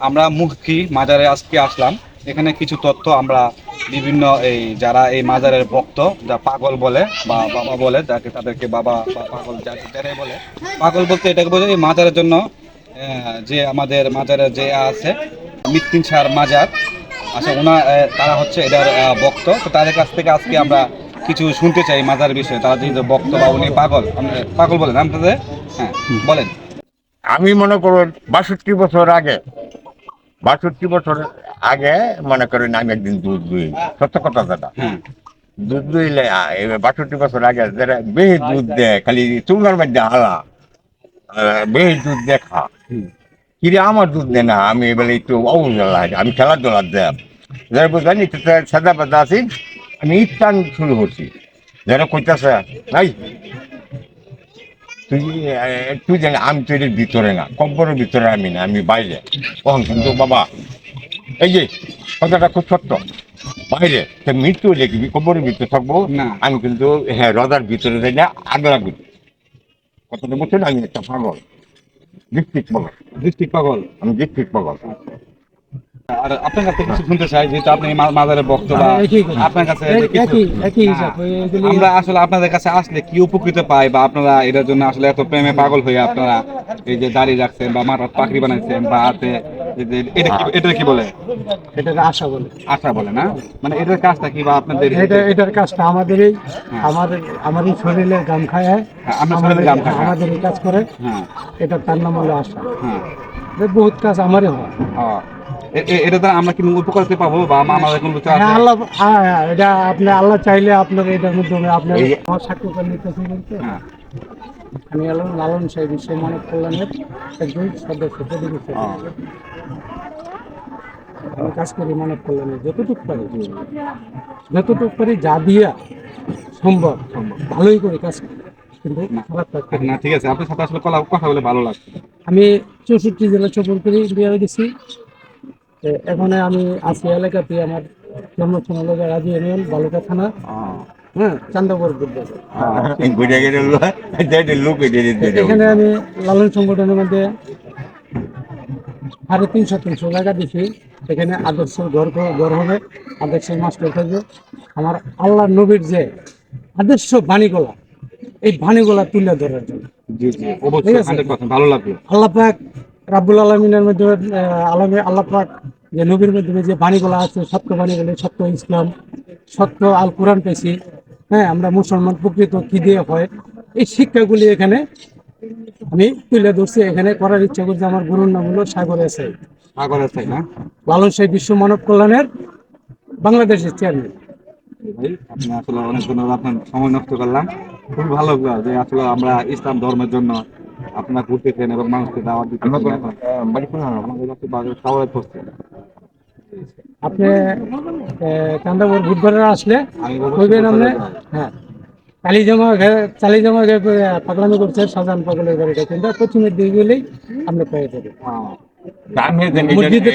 আমরা মুখী মাজারে আজকে আসলাম। এখানে কিছু তথ্য আমরা বিভিন্ন এই যারা এই মাজারের ভক্ত, যা পাগল বলে বা বাবা বলে, যাকে তাদেরকে বাবা বা পাগল যারাই বলে, পাগল বলতে এটাকে বোঝায় এই মাজারের জন্য যে আমাদের মাজারের যে আছে মৃত্যুন সার মাজার। আচ্ছা ওনা তারা হচ্ছে এটার ভক্ত। তো তাদের কাছ থেকে আজকে আমরা কিছু শুনতে চাই মাজার বিষয়ে। তারা যেহেতু ভক্ত বা উনি পাগল পাগল বলেন আপনাদের হ্যাঁ বলেন। আমি মনে করুন, বাষট্টি বছর আগে বাষট্টি বছর আগে মনে করেন আমি একদিন দুধ দুই সত্য কথা দাদা। হ্যাঁ। দুধ দুইলে বাষট্টি বছর আগে যারা বেশি দুধ দেয় খালি চুলার মধ্যে হালা বেশি দুধ দেখা। কিরে আমার দুধ দেয় না আমি এবারে একটু অবুঝলা আমি খেলাধুলা দেয়। যারা বুঝলেন একটু সাদা পাতা আছি আমি ইটান শুরু করছি। যারা কইতাছে নাই তুই তুই জানি আমি তো এর ভিতরে না কব্বরের ভিতরে আমি না আমি বাইরে। কখন কিন্তু বাবা? এই যে কথাটা খুব সত্য। বাইরে তো মৃত্যু লিখবি কব্বরের ভিতরে থাকব? আমি কিন্তু হ্যাঁ রদার ভিতরে যাই না আগলা করি কথাটা বলছেন? আমি একটা পাগল। ডিস্ট্রিক্ট পাগল। ডিস্ট্রিক্ট পাগল। আমি ডিস্ট্রিক্ট পাগল। আর আপনার কাছে শুনতে চাই যেহেতু আপনি মাজারের বা হ্যাঁ। আপনার হ্যাঁ। আমরা আসলে আপনাদের কাছে আসলে কি উপকৃত পাই বা আপনারা এটার জন্য আসলে এত প্রেমে পাগল হয়ে আপনারা এই যে দাড়ি রাখছেন বা মাথার পাখরি বানাইছেন বা হাতে এটা কি এটা কি বলে? এটাকে আশা বলে। আশা বলে না? মানে এটার কাজটা কি বা আপনাদের এটা এটার কাজটা আমাদেরই আমাদের আমারই শরীরের গাম খায়। হ্যাঁ, আপনার শরীরের গাম খায়। আমাদের কাজ করে। হ্যাঁ। এটা তার নাম হলো আশা। হ্যাঁ। বহুত কাজ আমারই হয়। হ্যাঁ। এটা দ্বারা আমরা কি উপকার পেতে পাবো? বা আমাদের কোনো হ্যাঁ, আল্লাহ হ্যাঁ, এটা আপনি আল্লাহ চাইলে আপনার এটার মাধ্যমে যে- আমার সাক্ষী করে বলতে। হ্যাঁ। আমি হলাম লালন সাহেব বিশ্ব মানব কল্যাণের একজন সদস্য প্রতিনিধি। আমি কাজ করি মানব যতটুকু পারি। যতটুকু পারি যা দিয়া সম্ভব ভালোই করে কাজ করি। কিন্তু খারাপ না। না ঠিক আছে। আপনার সাথে আসলে কথা বলে ভালো লাগছে। আমি চৌষট্টি জেলা চপর করি বিয়ে গেছি। এখানে আমি আছি এলাকাতে আমার জন্মস্থান হলো রাজি ইউনিয়ন বালুকা থানা। হ্যাঁ চান্দাপুর বিদ্যালয় ঘুরে এখানে আমি লালন সংগঠনের মধ্যে সাড়ে তিনশো তিনশো জায়গা দিছি। এখানে আদর্শ ঘর ঘর হবে আদর্শ মাস্টার থাকবে। আমার আল্লাহ নবীর যে আদর্শ বাণীগুলা এই বাণীগুলা তুলে ধরার জন্য। জি জি অবশ্যই আছে। হান্ড্রেড পার্সেন্ট ভালো লাগল। আল্লাহ পাক রাব্বুল আলমিনের মধ্যে আলমে আল্লাহ পাক যে নবীর মাধ্যমে যে বাণীগুলো আছে সত্য বাণীগুলো সত্য ইসলাম সত্য আল কোরআন পেয়েছি। হ্যাঁ আমরা মুসলমান প্রকৃত কি দিয়ে হয়? এই শিক্ষাগুলি এখানে আমি তুলে ধরছি। এখানে করার ইচ্ছা করছি আমার গুরুর নাম হলো সাগর এসে সাগরের তাই না লালন সাহেব বিশ্ব মানব কল্যাণের বাংলাদেশের চেয়ারম্যান ভাই আপনি আসলে অনেক ধন্যবাদ আপনার সময় নষ্ট করলাম। খুব ভালো যে আসলে আমরা ইসলাম ধর্মের জন্য আপনারা ঘুরতেছেন এবং মানুষকে দাওয়াত দিতে বাড়ি কোন আমাদের কাছে বাজার সবাই করছে আপনি চান্দাপুর বুধবারে আসলে আমি অবশ্যই কইবেন আপনি? বুধবারে যাব। হ্যাঁ। কালীজমা পাগলামি পাগলামি করছে সাজান পাগলের বাড়িটা। কিন্তু পশ্চিমের দিকে গেলেই আপনি পেয়ে যাবেন হ্যাঁ মসজিদে